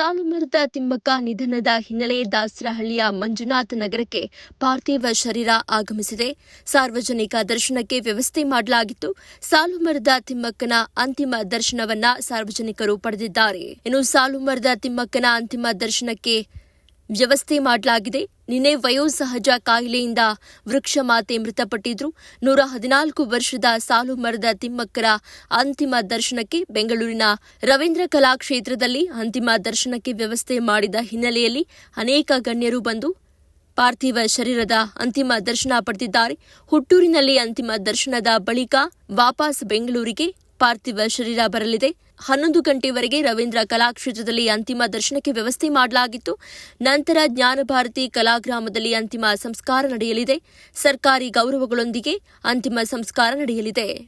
ಸಾಲುಮರದ ತಿಮ್ಮಕ್ಕ ನಿಧನದ ಹಿನ್ನೆಲೆ ದಾಸರಹಳ್ಳಿಯ ಮಂಜುನಾಥ ನಗರಕ್ಕೆ ಪಾರ್ಥಿವ ಶರೀರ ಆಗಮಿಸಿದೆ. ಸಾರ್ವಜನಿಕ ದರ್ಶನಕ್ಕೆ ವ್ಯವಸ್ಥೆ ಮಾಡಲಾಗಿತ್ತು. ಸಾಲುಮರದ ತಿಮ್ಮಕ್ಕನ ಅಂತಿಮ ದರ್ಶನವನ್ನ ಸಾರ್ವಜನಿಕರು ಪಡೆದಿದ್ದಾರೆ. ಇನ್ನು ಸಾಲುಮರದ ತಿಮ್ಮಕ್ಕನ ಅಂತಿಮ ದರ್ಶನಕ್ಕೆ ವ್ಯವಸ್ಥೆ ಮಾಡಲಾಗಿದೆ. ನಿನ್ನೆ ವಯೋಸಹಜ ಕಾಯಿಲೆಯಿಂದ ವೃಕ್ಷ ಮಾತೆ ಮೃತಪಟ್ಟಿದ್ರು. ನೂರ ಹದಿನಾಲ್ಕು ವರ್ಷದ ಸಾಲು ಮರದ ತಿಮ್ಮಕ್ಕರ ಅಂತಿಮ ದರ್ಶನಕ್ಕೆ ಬೆಂಗಳೂರಿನ ರವೀಂದ್ರ ಕಲಾಕ್ಷೇತ್ರದಲ್ಲಿ ಅಂತಿಮ ದರ್ಶನಕ್ಕೆ ವ್ಯವಸ್ಥೆ ಮಾಡಿದ ಹಿನ್ನೆಲೆಯಲ್ಲಿ ಅನೇಕ ಗಣ್ಯರು ಬಂದು ಪಾರ್ಥಿವ ಶರೀರದ ಅಂತಿಮ ದರ್ಶನ ಪಡೆದಿದ್ದಾರೆ. ಹುಟ್ಟೂರಿನಲ್ಲಿ ಅಂತಿಮ ದರ್ಶನದ ಬಳಿಕ ವಾಪಸ್ ಬೆಂಗಳೂರಿಗೆ ಪಾರ್ಥಿವ ಶರೀರ ಬರಲಿದೆ. ಹನ್ನೊಂದು ಗಂಟೆವರೆಗೆ ರವೀಂದ್ರ ಕಲಾಕ್ಷೇತ್ರದಲ್ಲಿ ಅಂತಿಮ ದರ್ಶನಕ್ಕೆ ವ್ಯವಸ್ಥೆ ಮಾಡಲಾಗಿತ್ತು. ನಂತರ ಜ್ಞಾನಭಾರತಿ ಕಲಾಗ್ರಾಮದಲ್ಲಿ ಅಂತಿಮ ಸಂಸ್ಕಾರ ನಡೆಯಲಿದೆ. ಸರ್ಕಾರಿ ಗೌರವಗಳೊಂದಿಗೆ ಅಂತಿಮ ಸಂಸ್ಕಾರ ನಡೆಯಲಿದೆ.